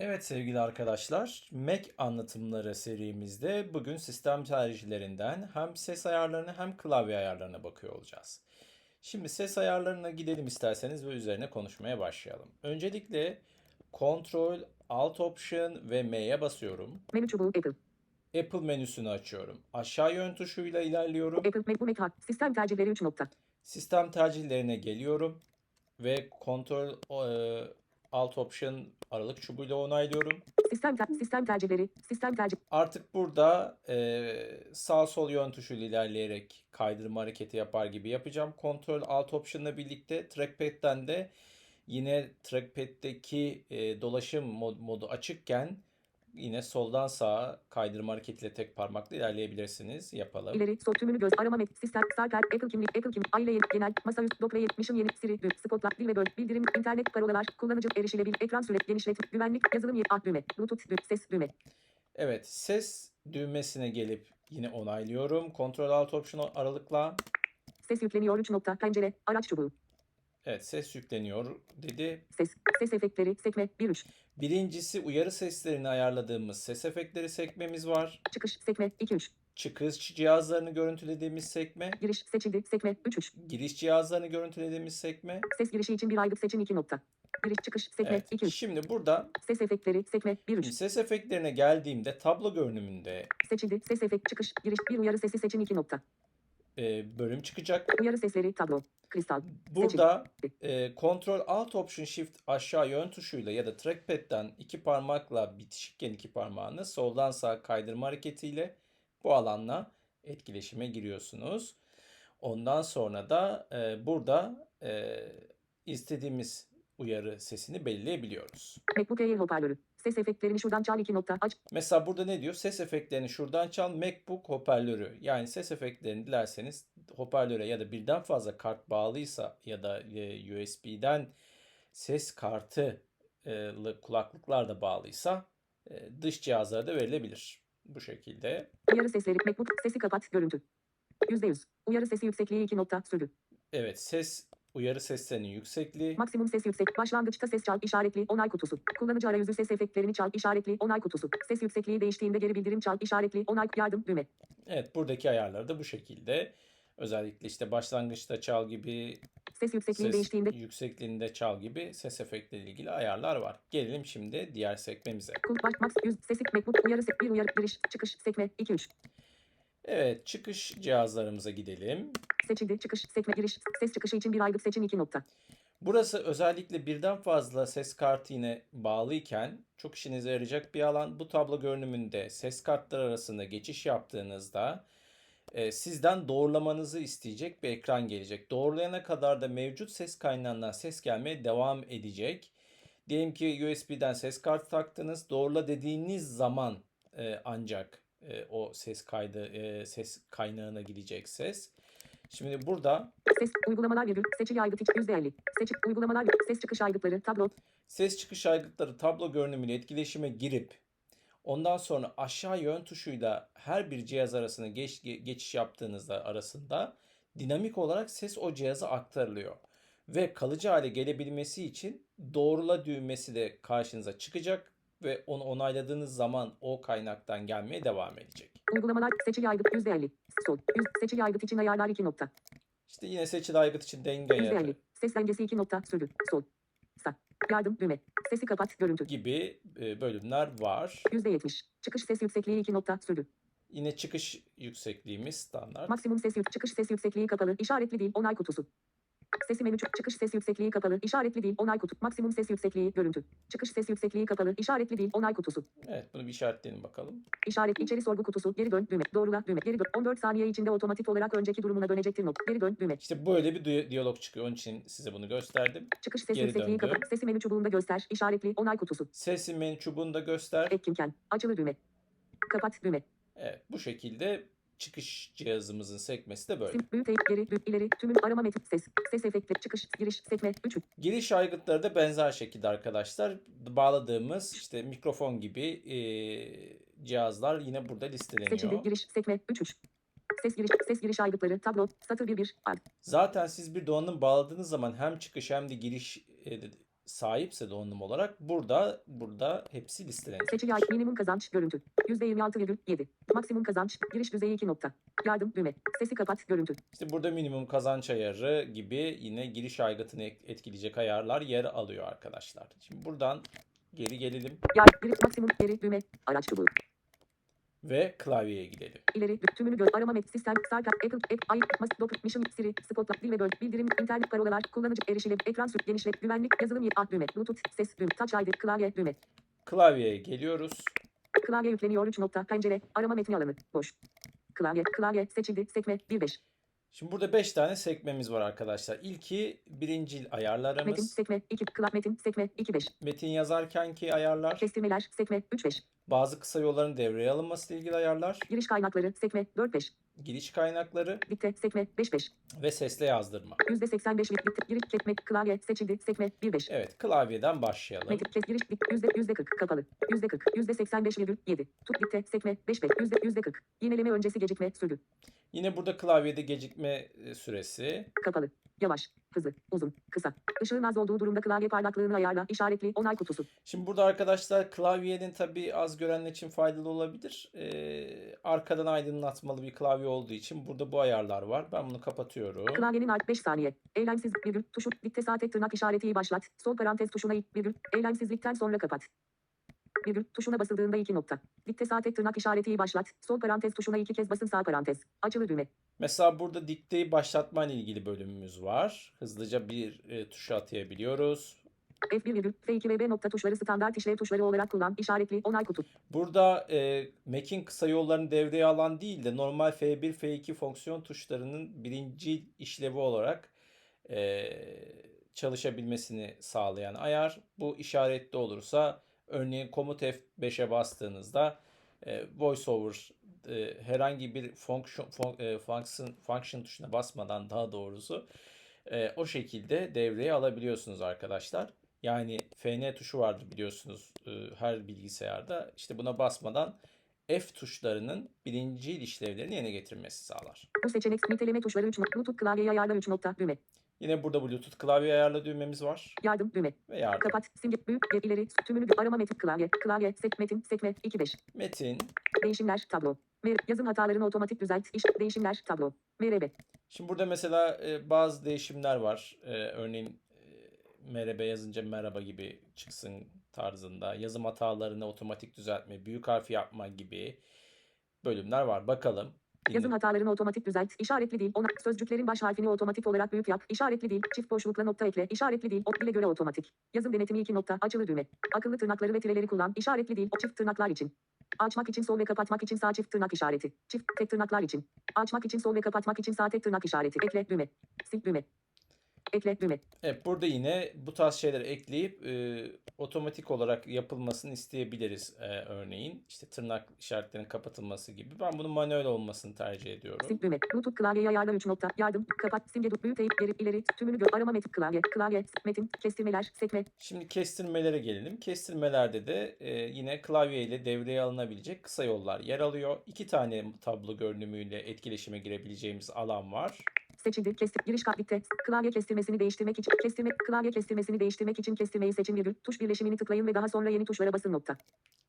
Evet sevgili arkadaşlar, Mac anlatımları serimizde bugün sistem tercihlerinden hem ses ayarlarına hem klavye ayarlarına bakıyor olacağız. Şimdi ses ayarlarına gidelim isterseniz ve üzerine konuşmaya başlayalım. Öncelikle Ctrl, Alt Option ve M'ye basıyorum. Menü çubuğu Apple. Apple menüsünü açıyorum. Aşağı yön tuşuyla ilerliyorum. Apple Mac Mac Hack. Sistem tercihleri 3 nokta. Sistem tercihlerine geliyorum ve Ctrl, e, Alt Option aralık çubuğuyla onaylıyorum. Sistem sistem tercihleri. Sistem tercih. Artık burada e, sağ sol yön tuşuyla ilerleyerek kaydırma hareketi yapar gibi yapacağım. Ctrl Alt Option'la birlikte trackpad'den de yine trackpad'deki e, dolaşım mod- modu açıkken yine soldan sağa kaydırma hareketiyle tek parmakla ilerleyebilirsiniz. Yapalım. İleri sol tümünü göz arama met. Sistem Starter Apple kimlik Apple kimlik aile genel masaüstü dock ve yet- mission yeni Siri düğ spotlight dil ve böl bildirim internet parolalar kullanıcı erişilebilir ekran süre genişlet güvenlik yazılım yer ah düğme bluetooth düğme ses düğme Evet, ses düğmesine gelip yine onaylıyorum. Ctrl Alt Option aralıkla. ses yükleniyor 3 nokta pencere araç çubuğu Evet, ses yükleniyor dedi. ses ses efektleri sekme 1 3 Birincisi uyarı seslerini ayarladığımız ses efektleri sekmemiz var. çıkış sekme 2 3 Çıkış cihazlarını görüntülediğimiz sekme. giriş seçildi sekme 3 3 Giriş cihazlarını görüntülediğimiz sekme. ses girişi için bir aygıt seçim 2 nokta giriş çıkış sekme Evet. 2 3 Şimdi burada ses efektleri sekme 1 3 şimdi ses efektlerine geldiğimde tablo görünümünde Seçildi. Ses efekt çıkış. Giriş. Bir uyarı sesi seçim 2 nokta. e, bölüm çıkacak. Uyarı sesleri tablo. Kristal. Burada e, Ctrl Alt Option Shift aşağı yön tuşuyla ya da trackpad'den iki parmakla bitişikken iki parmağını soldan sağa kaydırma hareketiyle bu alanla etkileşime giriyorsunuz. Ondan sonra da e, burada e, istediğimiz uyarı sesini belirleyebiliyoruz. MacBook Air hoparlörü. Ses efektlerini şuradan çal 2 nokta. Aç. Mesela burada ne diyor? Ses efektlerini şuradan çal MacBook hoparlörü. Yani ses efektlerini dilerseniz hoparlöre ya da birden fazla kart bağlıysa ya da e, USB'den ses kartı e, lı kulaklıklar da bağlıysa e, dış cihazlara da verilebilir. Bu şekilde. Uyarı sesleri. MacBook. Sesi kapat. Görüntü. %100. Uyarı sesi yüksekliği 2 nokta. Sürgü. Evet ses uyarı seslerinin yüksekliği. Maksimum ses yüksek. Başlangıçta ses çal. işaretli. Onay kutusu. Kullanıcı arayüzü ses efektlerini çal. işaretli. Onay kutusu. Ses yüksekliği değiştiğinde geri bildirim çal. işaretli. Onay yardım düğme. Evet buradaki ayarları da bu şekilde. Özellikle işte başlangıçta çal gibi Ses yüksekliği ses değiştiğinde yüksekliğinde çal gibi ses efektleriyle ilgili ayarlar var. Gelelim şimdi diğer sekmemize. kul baş max 100 sesi MacBook uyarı bir uyarı giriş çıkış sekme 2 3 Evet çıkış cihazlarımıza gidelim. seçildi çıkış sekme giriş ses çıkışı için bir aygıt seçim 2 nokta. Burası özellikle birden fazla ses kartı yine bağlıyken çok işinize yarayacak bir alan. Bu tablo görünümünde ses kartları arasında geçiş yaptığınızda e, sizden doğrulamanızı isteyecek bir ekran gelecek. Doğrulayana kadar da mevcut ses kaynağından ses gelmeye devam edecek. Diyelim ki USB'den ses kartı taktınız. Doğrula dediğiniz zaman e, ancak e, o ses kaydı e, ses kaynağına gidecek ses. Şimdi burada Ses uygulamalar virgül seçili aygıt iç %50. Seçil uygulamalar ses çıkış aygıtları tablo ses çıkış aygıtları tablo görünümüyle etkileşime girip ondan sonra aşağı yön tuşuyla her bir cihaz arasında geç, ge- geçiş yaptığınızda arasında dinamik olarak ses o cihaza aktarılıyor. Ve kalıcı hale gelebilmesi için doğrula düğmesi de karşınıza çıkacak ve onu onayladığınız zaman o kaynaktan gelmeye devam edecek. uygulamalar seçili aygıt %50. Sol. Yüz, seçili aygıt için ayarlar 2 nokta. İşte yine seçili aygıt için denge ayarı %50. Ses dengesi 2 nokta. Sürgü. Sol. Sağ. Yardım düğme. Sesi kapat görüntü. gibi e, bölümler var. %70. Çıkış ses yüksekliği 2 nokta. Sürgü. Yine çıkış yüksekliğimiz standart. Maksimum ses yük çıkış ses yüksekliği kapalı. işaretli değil. Onay kutusu. Sesi menü çık- çıkış ses yüksekliği kapalı. işaretli değil. Onay kutu. Maksimum ses yüksekliği görüntü. Çıkış ses yüksekliği kapalı. işaretli değil. Onay kutusu. Evet bunu bir işaretleyelim bakalım. İşaret içeri sorgu kutusu. Geri dön düğme. Doğrula düğme. Geri dön. 14 saniye içinde otomatik olarak önceki durumuna dönecektir not. Geri dön düğme. İşte böyle bir di- diyalog çıkıyor. Onun için size bunu gösterdim. Çıkış ses Geri yüksekliği döndü. kapalı. Sesi menü çubuğunda göster. İşaretli. Onay kutusu. Sesin menü çubuğunu da göster. Etkinken. Açılı düğme. Kapat düğme. Evet bu şekilde çıkış cihazımızın sekmesi de böyle. Geri, ileri, tümün, arama metin, ses, ses efekti, çıkış, giriş, sekme, 3, Giriş aygıtları da benzer şekilde arkadaşlar. Bağladığımız işte mikrofon gibi e, cihazlar yine burada listeleniyor. giriş, sekme, 3, 3. Ses giriş, ses giriş aygıtları, tablo, satır 1, 1, ad. Zaten siz bir donanım bağladığınız zaman hem çıkış hem de giriş e, sahipse donanım olarak burada burada hepsi listelenecek. Seçili ay minimum kazanç görüntü. %26,7. Maksimum kazanç giriş düzeyi 2 nokta. Yardım düğme. Sesi kapat görüntü. İşte burada minimum kazanç ayarı gibi yine giriş aygıtını et- etkileyecek ayarlar yer alıyor arkadaşlar. Şimdi buradan geri gelelim Yay giriş maksimum geri düğme. Araç çubuğu. Ve klavyeye gidelim. İleri tümünü gör. Arama met sistem. Sarka. Apple. App. Ay. Mas. Doku. Mission. Siri. Spotlight. Dil ve böl. Bildirim. internet parolalar. Kullanıcı erişilir. Ekran sür. Genişlet. Güvenlik. Yazılım. yer- Ah düğme. Bluetooth. Ses. Düğme. Touch ID. Klavye. Düğme. Klavyeye geliyoruz. Klavye yükleniyor 3 nokta. Pencere. Arama metni alanı. Boş. Klavye. Klavye. Seçildi. Sekme. 1.5. Şimdi burada 5 tane sekmemiz var arkadaşlar. İlki birincil Metin. ayarlarımız. Sekme. 2. Klav. Metin. Sekme. 2.5. Metin yazarkenki ayarlar. Kestirmeler. Sekme. 3.5. Bazı kısa yolların devreye alınması ile ilgili ayarlar. Giriş kaynakları. Sekme. 4.5. Giriş kaynakları Dikte. Sekme. 5.5. ve sesle yazdırma. %85 dikte. Giriş. Kesme. Klavye. Seçildi. Sekme. 1.5. Evet klavyeden başlayalım. Metin kes giriş dik yüzde yüzde 40 kapalı. Yüzde 40 yüzde 85 virgül 7. Tut dikte sekme 5 5 yüzde yüzde 40. Yineleme öncesi gecikme sürgü. Yine burada klavyede gecikme e, süresi. Kapalı. Yavaş. Hızlı. Uzun. Kısa. Işığın az olduğu durumda klavye parlaklığını ayarla. işaretli onay kutusu. Şimdi burada arkadaşlar klavyenin tabii az görenler için faydalı olabilir. Ee, arkadan aydınlatmalı bir klavye olduğu için burada bu ayarlar var. Ben bunu kapatıyorum. Klavyenin art 5 saniye. Eylemsiz virgül tuşu dikte saat tırnak işareti başlat. Sol parantez tuşuna it virgül. Eylemsizlikten sonra kapat. Virgül tuşuna basıldığında 2 nokta. Dikte saat et tırnak işareti başlat. Sol parantez tuşuna iki kez basın sağ parantez. Açılı düğme. Mesela burada dikteyi başlatma ile ilgili bölümümüz var. Hızlıca bir e, tuşa atayabiliyoruz. F1 virgül F2 ve B nokta tuşları standart işlev tuşları olarak kullan. işaretli onay kutu. Burada e, Mac'in kısa yollarını devreye alan değil de normal F1, F2 fonksiyon tuşlarının birinci işlevi olarak e, çalışabilmesini sağlayan ayar. Bu işaretli olursa örneğin komut F5'e bastığınızda e, VoiceOver e, herhangi bir fonksiyon, fon, e, function, function tuşuna basmadan daha doğrusu e, o şekilde devreye alabiliyorsunuz arkadaşlar. Yani FN tuşu vardır biliyorsunuz e, her bilgisayarda. İşte buna basmadan F tuşlarının birinci işlevlerini yerine getirmesi sağlar. Bu seçenek niteleme tuşları 3 nokta. Bluetooth klavyeyi ayarla 3 nokta. Düğme. Yine burada Bluetooth klavye ayarla düğmemiz var Yardım düğme. ve yardım. Kapat. Simge. Büyük. İleri. Tümünü arama metin klavye. Klavye. Sek metin. Sekme. 2 5. Metin. Değişimler. Tablo. Mer yazım hatalarını otomatik düzelt. İş. Değişimler. Tablo. MRB. Şimdi burada mesela e, bazı değişimler var. E, örneğin e, merhaba yazınca merhaba gibi çıksın tarzında. Yazım hatalarını otomatik düzeltme, büyük harf yapma gibi bölümler var. Bakalım. Yazım hatalarını otomatik düzelt. İşaretli değil. Ona sözcüklerin baş harfini otomatik olarak büyük yap. İşaretli değil. Çift boşlukla nokta ekle. İşaretli değil. O dile göre otomatik. Yazım denetimi 2 nokta. Açılı düğme. Akıllı tırnakları ve tireleri kullan. İşaretli değil. O çift tırnaklar için. Açmak için sol ve kapatmak için sağ çift tırnak işareti. Çift tek tırnaklar için. Açmak için sol ve kapatmak için sağ tek tırnak işareti. Ekle düğme. Sil düğme. Ekle düğme. Evet, burada yine bu tarz şeyleri ekleyip e, otomatik olarak yapılmasını isteyebiliriz e, örneğin. İşte tırnak işaretlerinin kapatılması gibi. Ben bunun manuel olmasını tercih ediyorum. Sil düğme. Bluetooth klavyeyi ayarla 3 nokta. Yardım. Kapat. Simge dur. Büyük eğip geri ileri. Tümünü gö. Arama metin klavye. Klavye. Metin. Kestirmeler. Sekme. Şimdi kestirmelere gelelim. Kestirmelerde de e, yine klavye ile devreye alınabilecek kısa yollar yer alıyor. İki tane tablo görünümüyle etkileşime girebileceğimiz alan var. Seçildi. Kestir. Giriş kart dikte. Klavye kestirmesini değiştirmek için. Kestirme. Klavye kestirmesini değiştirmek için kestirmeyi seçin virgül. Tuş birleşimini tıklayın ve daha sonra yeni tuşlara basın nokta.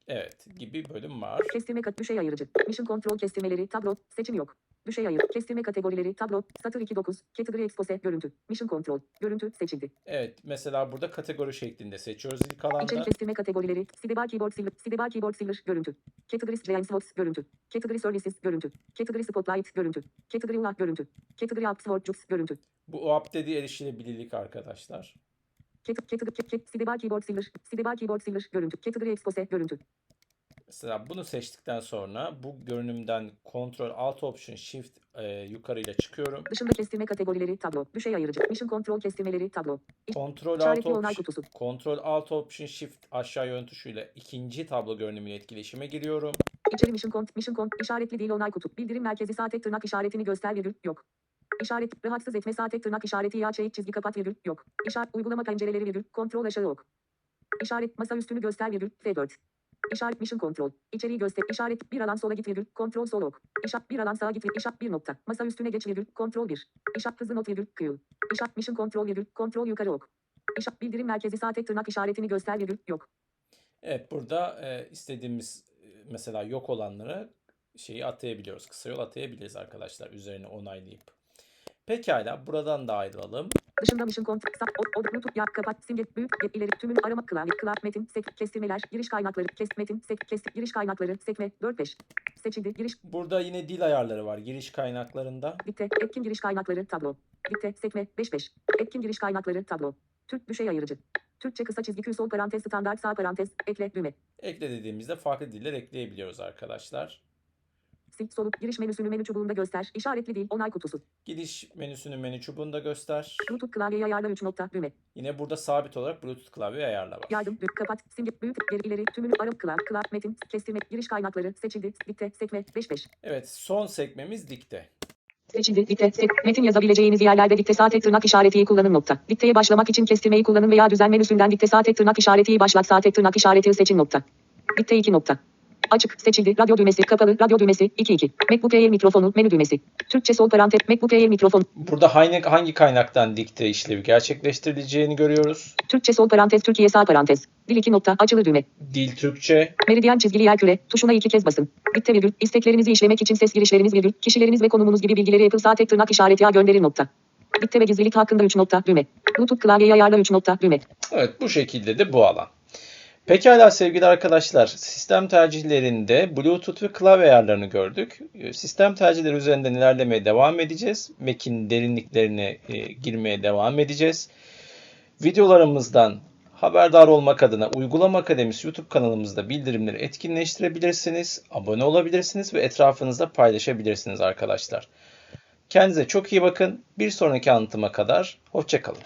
Evet gibi bölüm var. Kestirme kat düşey ayırıcı. Mission control kestirmeleri tablo. Seçim yok. Düşey ayır. Kestirme kategorileri tablo. Satır 29. Category expose görüntü. Mission control. Görüntü seçildi. Evet mesela burada kategori şeklinde seçiyoruz ilk İçerik alanda. kestirme kategorileri. Sidebar keyboard silver. Sidebar keyboard silver görüntü. Category Jainsworks görüntü. Category services görüntü. Category spotlight görüntü. Category UA görüntü. Category Upsword Jux görüntü. Bu OAP dediği erişilebilirlik arkadaşlar. Cat- Category Cat- Sidebar keyboard silver. Sidebar keyboard silver görüntü. Category expose görüntü. Mesela bunu seçtikten sonra bu görünümden Ctrl Alt Option Shift e, yukarıyla çıkıyorum. Dışında kestirme kategorileri tablo. Düşey ayırıcı. Mission control kestirmeleri tablo. Ctrl Alt Option kutusu. Ctrl Alt Option Shift aşağı yön tuşuyla ikinci tablo görünümüyle etkileşime giriyorum. İçeri mission kont, mission kont, işaretli değil onay kutu. Bildirim merkezi sağ tek tırnak işaretini göster virgül, yok. İşaret, rahatsız etme sağ tek tırnak işareti ya çeğit çizgi kapat virgül, yok. İşaret, uygulama pencereleri virgül, kontrol aşağı ok. İşaret, masa üstünü göster virgül, F4. İşaret mission kontrol. İçeriği göster. İşaret bir alan sola git virgül. Kontrol sol ok. İşaret bir alan sağa git virgül. İşaret bir nokta. Masa üstüne geç virgül. Kontrol bir. İşaret hızlı not virgül. Q. İşaret mission kontrol virgül. Kontrol yukarı ok. İşa, bildirim merkezi sağ tek tırnak işaretini göster virgül yok. Evet burada e, istediğimiz e, mesela yok olanlara şeyi atayabiliyoruz. Kısa yol atayabiliriz arkadaşlar üzerine onaylayıp. Pekala buradan da ayrılalım. Dışında mission kont, kısa, od, od, nutuk, yak, kapat, simge, büyük, ge- ileri, tümünü arama, klavye, klavye, metin, sek, kestirmeler, giriş kaynakları, kes, metin, sek, kestir, giriş kaynakları, sekme, 4-5. Seçildi, giriş, Burada yine dil ayarları var giriş kaynaklarında. dikte, etkin giriş kaynakları, tablo. Dikte, sekme, 5-5. Etkin giriş kaynakları, tablo. Türk düşey ayırıcı. Türkçe kısa çizgi Q sol parantez standart sağ parantez, ekle, düğme. Ekle dediğimizde farklı diller ekleyebiliyoruz arkadaşlar. Sil, soluk, giriş menüsünü menü çubuğunda göster, işaretli değil, onay kutusu. Giriş menüsünün menü çubuğunda göster. Bluetooth klavyeyi ayarla 3 nokta, düğme. Yine burada sabit olarak Bluetooth klavye ayarla var. Yardım, düğme, kapat, simge, büyük, geri, ileri, tümünü arama, klavye, klavye, metin, kestirme, giriş kaynakları, seçildi, dikte, sekme, 5-5. Evet son sekmemiz dikte. Seçildi. Dikte. Sek. Metin yazabileceğiniz yerlerde dikte sağ tek tırnak işaretiyi kullanın nokta. Dikteye başlamak için kestirmeyi kullanın veya düzen menüsünden dikte sağ tek tırnak işaretiyi başlat sağ tek tırnak işareti seçin nokta. Dikte 2 nokta. Açık. Seçildi. Radyo düğmesi. Kapalı. Radyo düğmesi. 2 2. MacBook Air mikrofonu. Menü düğmesi. Türkçe sol parantez. MacBook Air mikrofon. Burada hangi, hangi kaynaktan dikte işlevi gerçekleştirileceğini görüyoruz. Türkçe sol parantez. Türkiye sağ parantez. Dil 2 nokta. Açılı düğme. Dil Türkçe. Meridyen çizgili yer küre. Tuşuna iki kez basın. Dikte virgül. İsteklerinizi işlemek için ses girişleriniz virgül. Kişileriniz ve konumunuz gibi bilgileri Apple sağ tek tırnak işareti A gönderir nokta. Dikte ve gizlilik hakkında 3 nokta. Düğme. Bluetooth klavyeyi ayarla 3 nokta. Düğme. Evet bu şekilde de bu alan. Pekala sevgili arkadaşlar, sistem tercihlerinde Bluetooth ve klavye ayarlarını gördük. Ee, Sistem tercihleri üzerinden ilerlemeye devam edeceğiz. Mac'in derinliklerine e, girmeye devam edeceğiz. Videolarımızdan haberdar olmak adına Uygulama Akademisi YouTube kanalımızda bildirimleri etkinleştirebilirsiniz, abone olabilirsiniz ve etrafınızda paylaşabilirsiniz arkadaşlar. Kendinize çok iyi bakın. Bir sonraki anlatıma kadar hoşçakalın.